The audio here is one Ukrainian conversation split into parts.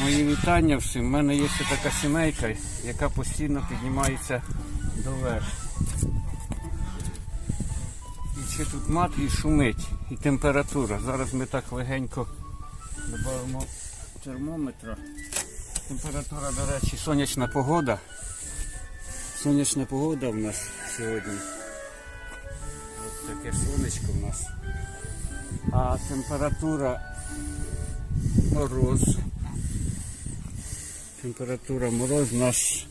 Мої вітання всім. У мене є ще така сімейка, яка постійно піднімається доверху. І ще тут мат і шумить, і температура. Зараз ми так легенько додамо термометра. Температура, до речі, сонячна погода. Сонячна погода в нас сьогодні. Ось таке сонечко в нас. А температура мороз. Температура мороз у нас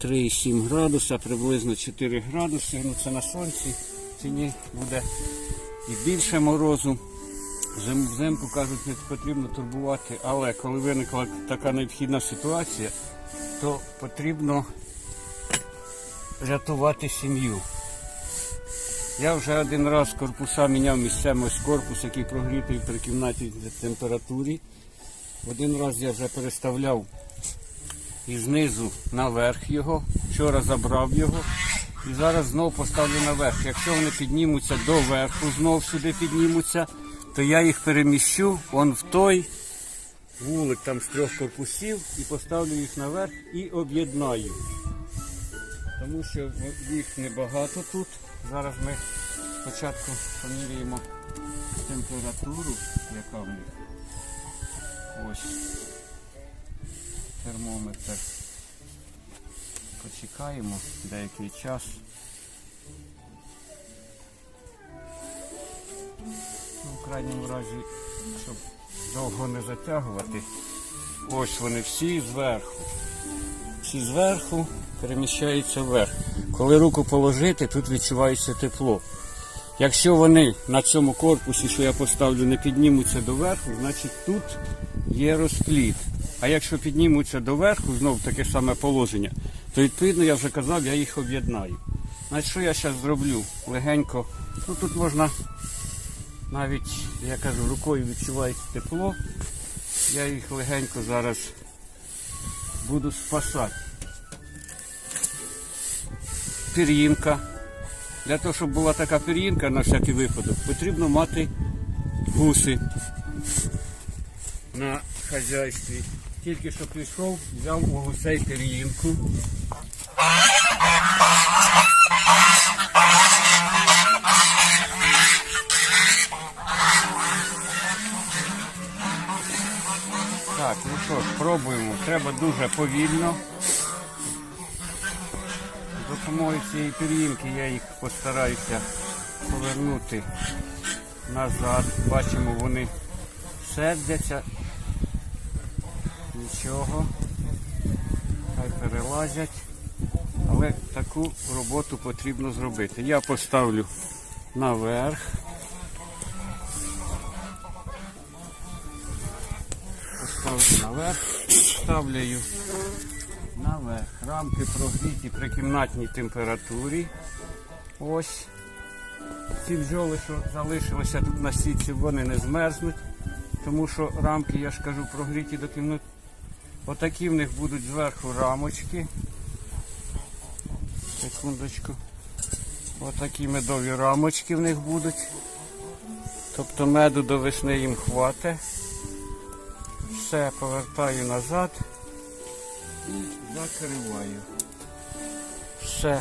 3,7 градуса, приблизно 4 градуси. Ну це на сонці. В тіні буде і більше морозу. Зим- Взимку кажуть, не потрібно турбувати, але коли виникла така необхідна ситуація, то потрібно рятувати сім'ю. Я вже один раз корпуса міняв місцями ось корпус, який прогрітий при кімнатній температурі. Один раз я вже переставляв і знизу наверх його. Вчора забрав його. І зараз знову поставлю наверх. Якщо вони піднімуться до верху, знов сюди піднімуться, то я їх переміщу он в той вулик там з трьох корпусів і поставлю їх наверх і об'єднаю. Тому що їх небагато тут. Зараз ми спочатку поміряємо температуру, яка в них. Ось термометр. Почекаємо деякий час. Ну, в крайньому разі, щоб довго не затягувати. Ось вони всі зверху. Всі зверху переміщаються вверх. Коли руку положити, тут відчувається тепло. Якщо вони на цьому корпусі, що я поставлю, не піднімуться доверху, значить тут є розпліт. А якщо піднімуться доверху, знову таке саме положення, то відповідно я вже казав, я їх об'єднаю. Значить, що я зараз зроблю? Легенько. Ну тут можна навіть, я кажу, рукою відчувається тепло. Я їх легенько зараз буду спасати. Пір'їнка. Для того, щоб була така пір'їнка на всякий випадок, потрібно мати гуси на хазяйстві. Тільки що прийшов, взяв у гусей пір'їнку. Так, ну що ж, пробуємо. Треба дуже повільно. Допомогою цієї пір'їнки я їх постараюся повернути назад. Бачимо, вони сердяться. Нічого. Хай перелазять. Але таку роботу потрібно зробити. Я поставлю наверх. Поставлю наверх. Ставляю наверх. Рамки прогріті при кімнатній температурі. Ось. Ці бджоли, що залишилися тут на сітці, вони не змерзнуть, тому що рамки, я ж кажу, прогріті до кімнати. Отакі в них будуть зверху рамочки. Секундочку. Отакі медові рамочки в них будуть. Тобто меду до весни їм хватить. Все повертаю назад і закриваю. Все.